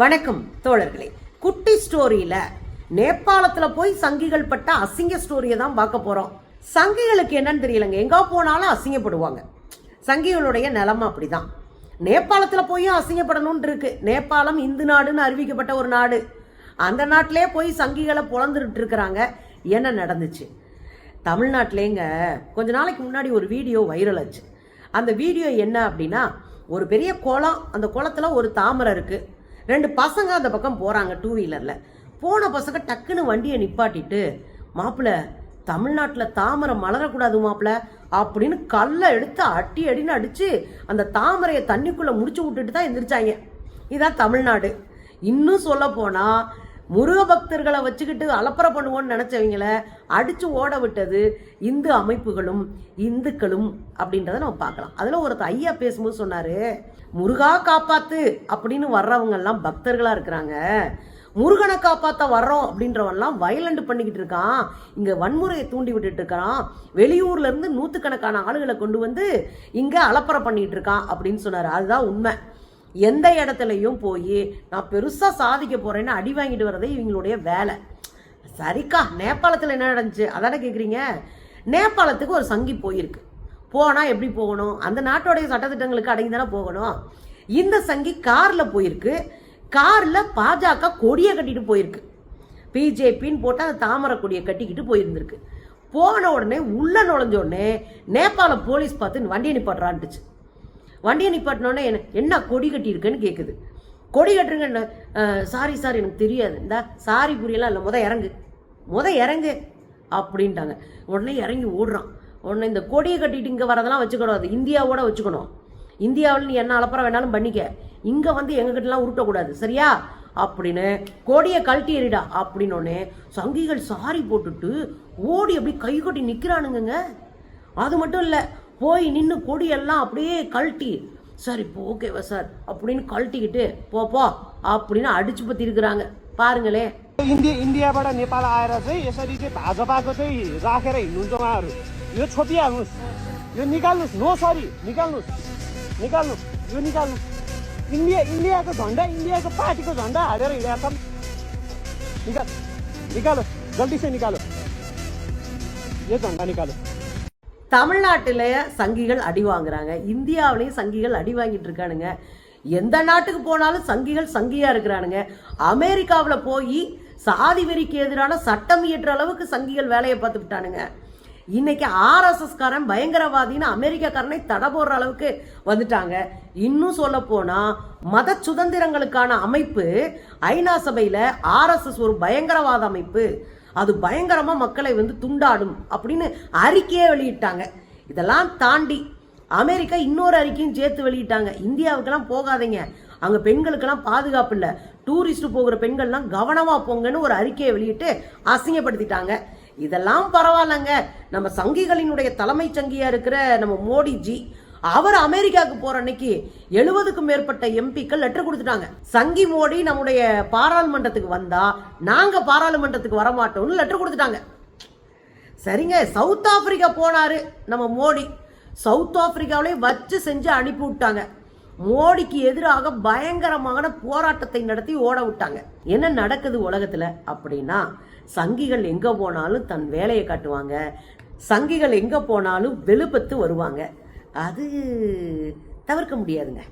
வணக்கம் தோழர்களே. குட்டி ஸ்டோரியில் நேபாளத்தில் போய் சங்கிகள் பட்ட அசிங்க ஸ்டோரியை தான் பார்க்க போகிறோம் சங்கிகளுக்கு என்னன்னு தெரியலங்க. எங்கே போனாலும் அசிங்கப்படுவாங்க. சங்கிகளுடைய நிலைமை அப்படிதான். நேபாளத்தில் போயும் அசிங்கப்படணும்னு இருக்கு. நேபாளம் இந்து நாடுன்னு அறிவிக்கப்பட்ட ஒரு நாடு. அந்த நாட்டிலே போய் சங்கிகளை பொழந்துட்டு இருக்கிறாங்க. என்ன நடந்துச்சு? தமிழ்நாட்டிலேங்க கொஞ்ச நாளைக்கு முன்னாடி ஒரு வீடியோ வைரல் ஆச்சு. அந்த வீடியோ என்ன அப்படின்னா ஒரு பெரிய குளம் அந்த குளத்தில் ஒரு தாமரை இருக்குது ரெண்டு பசங்க அந்த பக்கம் போகிறாங்க டூ வீலரில் போன பசங்க டக்குன்னு வண்டியை நிப்பாட்டிட்டு மாப்பிள்ள தமிழ்நாட்டில் தாமரை மலரக்கூடாது மாப்பிள்ள அப்படின்னு கல்லை எடுத்து அட்டி அடின்னு அடித்து அந்த தாமரையை தண்ணிக்குள்ளே முடிச்சு விட்டுட்டு தான் எந்திரிச்சாங்க. இதான் தமிழ்நாடு. இன்னும் சொல்ல போனால் முருக பக்தர்களை வச்சுக்கிட்டு அலப்பறை பண்ணுவோன்னு நினச்சவங்கள அடித்து ஓட விட்டது இந்து அமைப்புகளும் இந்துக்களும் அப்படின்றத நம்ம பார்க்கலாம். அதில் ஒருத்தர் ஐயா பேசும்போது சொன்னார் முருகா காப்பாத்து அப்படின்னு வர்றவங்கெல்லாம் பக்தர்களாக இருக்கிறாங்க. முருகனை காப்பாற்ற வர்றோம் அப்படின்றவன்லாம் வயலண்ட் பண்ணிக்கிட்டு இருக்கான். இங்கே வன்முறையை தூண்டி விட்டுட்டு இருக்கான் வெளியூர்லேருந்து நூற்றுக்கணக்கான ஆளுகளை கொண்டு வந்து இங்கே அலப்பறை பண்ணிக்கிட்டு இருக்கான் அப்படின்னு சொன்னார். அதுதான் உண்மை. எந்த இடத்துலையும் போய் நான் பெருசாக சாதிக்க போகிறேன்னு அடி வாங்கிட்டு வர்றதே இவங்களுடைய வேலை. சரிக்கா நேபாளத்தில் என்ன நடந்துச்சு? அதானே கேட்குறீங்க நேபாளத்துக்கு ஒரு சங்கி போயிருக்கு. போனால் எப்படி போகணும்? அந்த நாட்டோடைய சட்டத்திட்டங்களுக்கு அடங்கி தானே போகணும்? இந்த சங்கி காரில் போயிருக்கு. காரில் பாஜக கொடியை கட்டிட்டு போயிருக்கு. பிஜேபின்னு போட்டு அந்த தாமரை கொடியை கட்டிக்கிட்டு போயிருந்திருக்கு. போன உடனே உள்ள நுழைஞ்ச உடனே நேபாள போலீஸ் பார்த்து வண்டியை நிப்பாட்டுறான்ட்டுச்சு. வண்டியை நிப்பாட்டினோடனே என்ன என்ன கொடி கட்டியிருக்குன்னு கேட்குது கொடி கட்டுருங்க சாரி சார் எனக்கு தெரியாது. இந்த சாரி புரியலாம் இல்லை முத இறங்கு. முத இறங்கு. அப்படின்ட்டாங்க. உடனே இறங்கி ஓடுறான். உடனே இந்த கொடியை கட்டிட்டு இங்கே வரதெல்லாம் வச்சுக்கூடாது இந்தியாவோட வச்சுக்கணும். இந்தியாவில் நீ என்ன அலப்பறம் வேணாலும் பண்ணிக்க. இங்கே வந்து எங்ககிட்டலாம் உருட்டக்கூடாது. சரியா? அப்படின்னு கொடியை கழட்டி எறிடா. அப்படின்னோடனே சங்கிகள் சாரி போட்டுட்டு ஓடி அப்படி கை கொட்டி நிற்கிறானுங்க அது மட்டும் இல்லை போய் நின்று கொடியெல்லாம் அப்படியே கழட்டி சார் இப்போ ஓகேவா சார் அப்படின்னு கழட்டிக்கிட்டு போ போ அப்படின்னு அடிச்சு பத்தி இருக்கிறாங்க பாருங்களேன் इन्डिया इन्डियाबाट नेपाल आएर चाहिँ यसरी चाहिँ भाजपाको चाहिँ राखेर हिँड्नुहुन्छ उहाँहरू यो छोपिहाल्नुहोस् यो निकाल्नुहोस् नो सरी निकाल्नुहोस् निकाल्नुहोस् यो निकाल्नु इन्डिया इन्डियाको झन्डा इन्डियाको पार्टीको झन्डा हालेर हिँडेका छन् निकाल निकालो जल्दी से निकालो यो झन्डा निकालो தமிழ்நாட்டில் சங்கிகள் அடி வாங்குறாங்க. இந்தியாவிலையும் சங்கிகள் அடி வாங்கிட்டு இருக்கானுங்க. எந்த நாட்டுக்கு போனாலும் சங்கிகள் சங்கியா இருக்கிறானுங்க. அமெரிக்காவில் போய் சாதி வெறிக்கு எதிரான சட்டம் இயற்ற அளவுக்கு சங்கிகள் வேலையை பார்த்து விட்டானுங்க. இன்னைக்கு ஆர்எஸ்எஸ் காரன் பயங்கரவாதின்னு அமெரிக்காக்காரனை தடை போடுற அளவுக்கு வந்துட்டாங்க. இன்னும் சொல்ல போனா மத சுதந்திரங்களுக்கான அமைப்பு ஐநா சபையில ஆர்எஸ்எஸ் ஒரு பயங்கரவாத அமைப்பு. அது பயங்கரமாக மக்களை வந்து துண்டாடும் அப்படின்னு அறிக்கையே வெளியிட்டாங்க. இதெல்லாம் தாண்டி அமெரிக்கா இன்னொரு அறிக்கையும் சேர்த்து வெளியிட்டாங்க. இந்தியாவுக்கெல்லாம் போகாதீங்க. அங்கே பெண்களுக்கெல்லாம் பாதுகாப்பு இல்லை. டூரிஸ்ட் போகிற பெண்கள்லாம் கவனமாக போங்கன்னு ஒரு அறிக்கையை வெளியிட்டு அசிங்கப்படுத்திட்டாங்க. இதெல்லாம் பரவாயில்லங்க. நம்ம சங்கிகளினுடைய தலைமைச் சங்கியாக இருக்கிற நம்ம மோடிஜி அவர் அமெரிக்காவுக்கு போற அன்னைக்கு எழுபதுக்கும் மேற்பட்ட எம்பிக்கள் லெட்டர் கொடுத்துட்டாங்க. சங்கி மோடி நம்முடைய பாராளுமன்றத்துக்கு வந்தா நாங்க பாராளுமன்றத்துக்கு வரமாட்டோம்னு லெட்டர் கொடுத்துட்டாங்க. சரிங்க சவுத் ஆப்பிரிக்கா போனாரு நம்ம மோடி. சவுத் ஆப்பிரிக்காவிலே வச்சு செஞ்சு அனுப்பி விட்டாங்க. மோடிக்கு எதிராக பயங்கரமான போராட்டத்தை நடத்தி ஓட விட்டாங்க. என்ன நடக்குது உலகத்துல அப்படின்னா சங்கிகள் எங்க போனாலும் தன் வேலையை காட்டுவாங்க. சங்கிகள் எங்க போனாலும் வெளுப்பத்து வருவாங்க. அது தவிர்க்க முடியாதுங்க.